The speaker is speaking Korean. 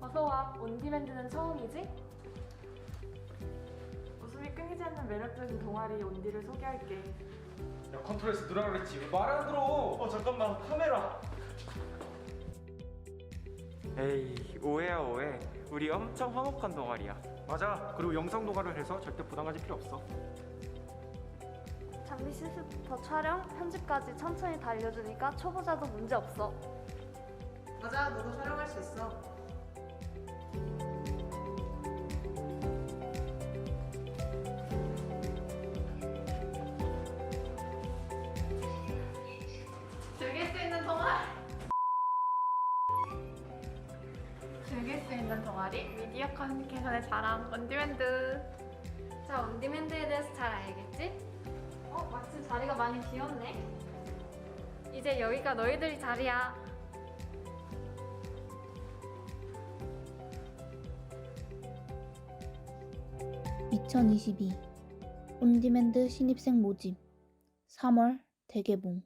어서와. 온디맨드는 처음이지? 웃음이 끊이지 않는 매력적인 동아리 온디를 소개할게. 야 컨트롤에서 누라 그랬지 왜말안 들어 어 잠깐만 카메라 에이 오해야 오해 우리 엄청 화목한 동아리야 맞아 그리고 영상 녹화를 해서 절대 부담 가질 필요 없어 장비 실습부터 촬영, 편집까지 천천히 다 알려주니까 초보자도 문제 없어. 맞아, 너도 촬영할 수 있어. 즐길 수 있는 동아리 미디어 커뮤니케이션의 자랑 온디맨드. 자, 온디맨드에 대해서 잘 알겠지? 어, 마침 자리가 많이 비었네. 이제 여기가 너희들이 자리야. 2022 온디맨드 신입생 모집 3월 대개봉